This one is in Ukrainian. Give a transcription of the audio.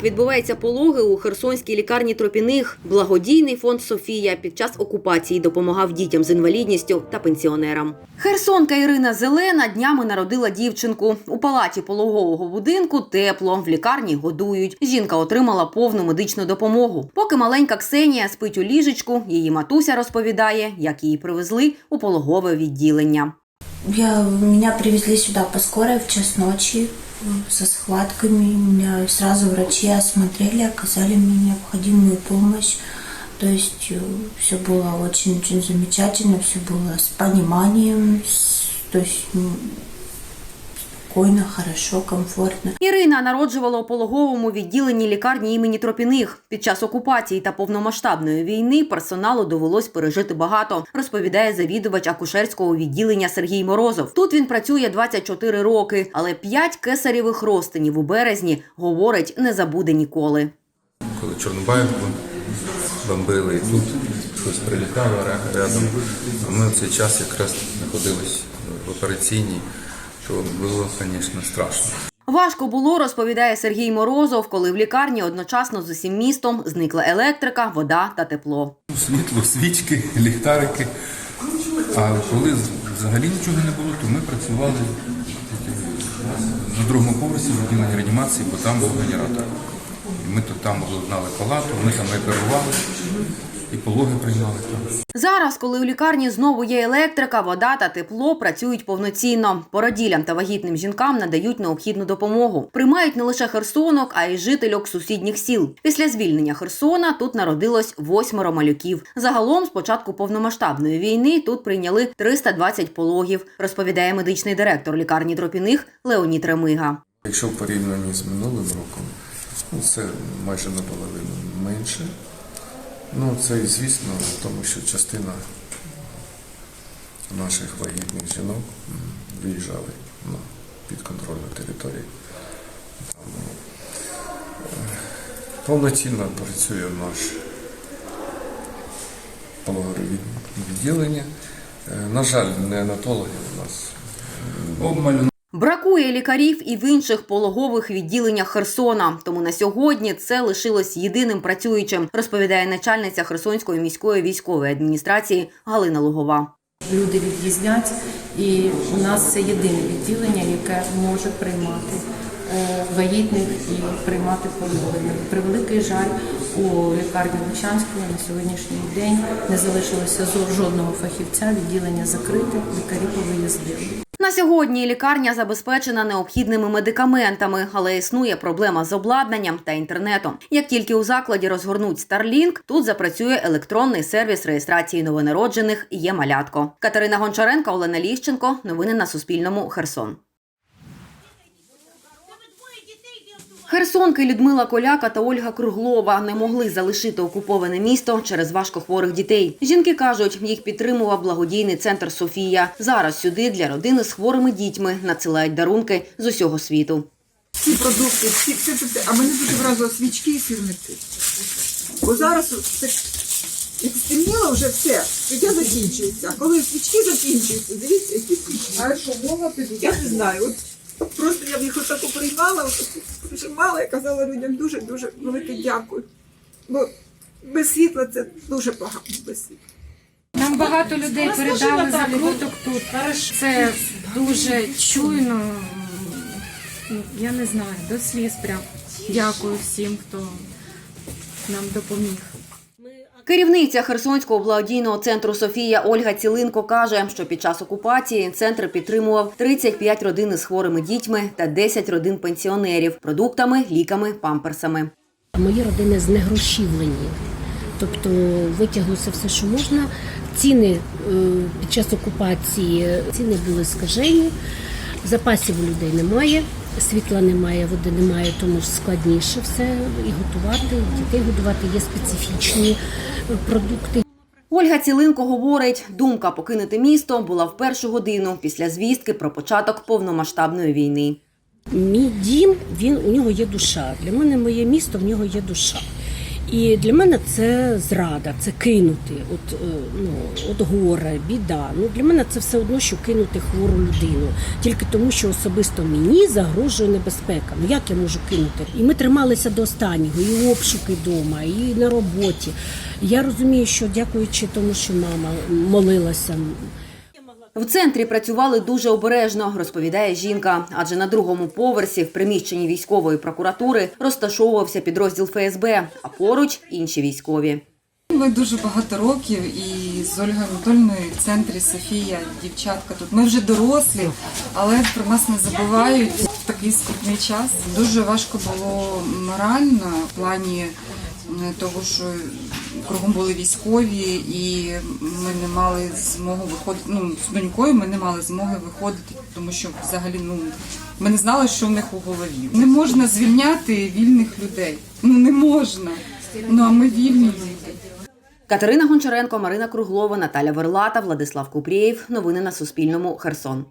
Як відбуваються пологи у Херсонській лікарні Тропіних? Благодійний фонд Софія під час окупації допомагав дітям з інвалідністю та пенсіонерам. Херсонка Ірина Зелена днями народила дівчинку. У палаті пологового будинку тепло, в лікарні годують. Жінка отримала повну медичну допомогу. Поки маленька Ксенія спить у ліжечку, її матуся розповідає, як її привезли у пологове відділення. Я, меня привезли сюда по скорой в час ночи со схватками. Меня сразу врачи осмотрели, оказали мне необходимую помощь. То есть все было очень-очень замечательно, все было с пониманием, с- то есть м, спокойно, хорошо, комфортно. Ірина народжувала у пологовому відділенні лікарні імені Тропіних. Під час окупації та повномасштабної війни персоналу довелось пережити багато, розповідає завідувач акушерського відділення Сергій Морозов. Тут він працює 24 роки, але 5 кесарєвих розтинів у березні говорить, не забуде ніколи. коли Чорнобаївку бомбили, і тут щось прилітало рядом. А ми в цей час якраз знаходились в операційній, то було, звісно, страшно. Важко було, розповідає Сергій Морозов, коли в лікарні одночасно з усім містом зникла електрика, вода та тепло. Світло, свічки, ліхтарики. А коли взагалі нічого не було, то ми працювали на другому поверсі відділення реанімації, бо там був генератор. Ми тут там знали палату, ми там оперували і пологи приймали там. Зараз, коли у лікарні знову є електрика, вода та тепло працюють повноцінно. Породілям та вагітним жінкам надають необхідну допомогу. Приймають не лише херсонок, а й жительок сусідніх сіл. Після звільнення Херсона тут народилось восьмеро малюків. Загалом, з початку повномасштабної війни, тут прийняли 320 пологів, розповідає медичний директор лікарні Тропіних Леонід Ремига. Якщо в порівнянні з минулим роком, ну, це майже наполовину менше. Ну, це і звісно, тому що частина наших вагітних жінок виїжджали на підконтрольну територію. Е, повноцінно працює наш пологове відділення. Е, На жаль, неонатологів у нас Обмалю Бракує лікарів і в інших пологових відділеннях Херсона. Тому на сьогодні це лишилось єдиним працюючим, розповідає начальниця Херсонської міської військової адміністрації Галина Лугова. Люди від'їздять, і у нас це єдине відділення, яке може приймати е, вагітних і приймати пологи. На превеликий жаль, у лікарні Лучанської на сьогоднішній день не залишилося жодного фахівця, відділення закрите, лікарі повиїздили. На сьогодні лікарня забезпечена необхідними медикаментами, але існує проблема з обладнанням та інтернетом. Як тільки у закладі розгорнуть Starlink, тут запрацює електронний сервіс реєстрації новонароджених «Є малятко. Катерина Гончаренко, Олена Ліщенко. Новини на Суспільному. Херсон. Херсонки Людмила Коляка та Ольга Круглова не могли залишити окуповане місто через важкохворих дітей. Жінки кажуть, їх підтримував благодійний центр Софія. Зараз сюди для родини з хворими дітьми надсилають дарунки з усього світу. всі продукти, всі, все, все, все. А мене дуже вразило свічки і сірники. Бо зараз так, як стемніло вже все, життя закінчується. Коли свічки закінчуються, дивіться, які свічки. А що, мова підуть? Я не знаю. От просто я їх отако приймала, прижимала і казала людям дуже-дуже велике дякую. Бо без світла це дуже погано без світла. Нам багато людей передали закруток тут. Це дуже чуйно. Ну, Я не знаю, до сліз прям. Дякую всім, хто нам допоміг. Керівниця Херсонського благодійного центру Софія Ольга Цілинко каже, що під час окупації центр підтримував 35 родин із хворими дітьми та 10 родин пенсіонерів продуктами, ліками, памперсами. Мої родини знегрошівлені. Тобто витягнуться все, що можна. Ціни е, під час окупації ціни були скажені, запасів у людей немає, світла немає, води немає, тому складніше все і готувати, і дітей годувати. Є специфічні е, продукти. Ольга Цілинко говорить, думка покинути місто була в першу годину після звістки про початок повномасштабної війни. Мій дім, він у нього є душа. Для мене моє місто, в нього є душа. І для мене це зрада, це кинути. От, е, ну, от горе, біда. Ну, для мене це все одно, що кинути хвору людину. Тільки тому, що особисто мені загрожує небезпека. Ну як я можу кинути? І ми трималися до останнього, і обшуки вдома, і на роботі. Я розумію, що дякуючи тому, що мама молилася. В центрі працювали дуже обережно, розповідає жінка. Адже на другому поверсі, в приміщенні військової прокуратури, розташовувався підрозділ ФСБ, а поруч інші військові. Ми дуже багато років і з Ольгою Анатольовною в центрі Софія, дівчатка тут. Ми вже дорослі, але про нас не забувають в такий скрутний час. Дуже важко було морально в плані е, того, що кругом були військові, і ми не мали змоги виходити. Ну, з донькою ми не мали змоги виходити, тому що взагалі ну ми не знали, що в них у голові. Не можна звільняти вільних людей. Ну не можна. Ну а ми вільні люди. Катерина Гончаренко, Марина Круглова, Наталя Верлата, Владислав Купрієв. Новини на Суспільному. Херсон.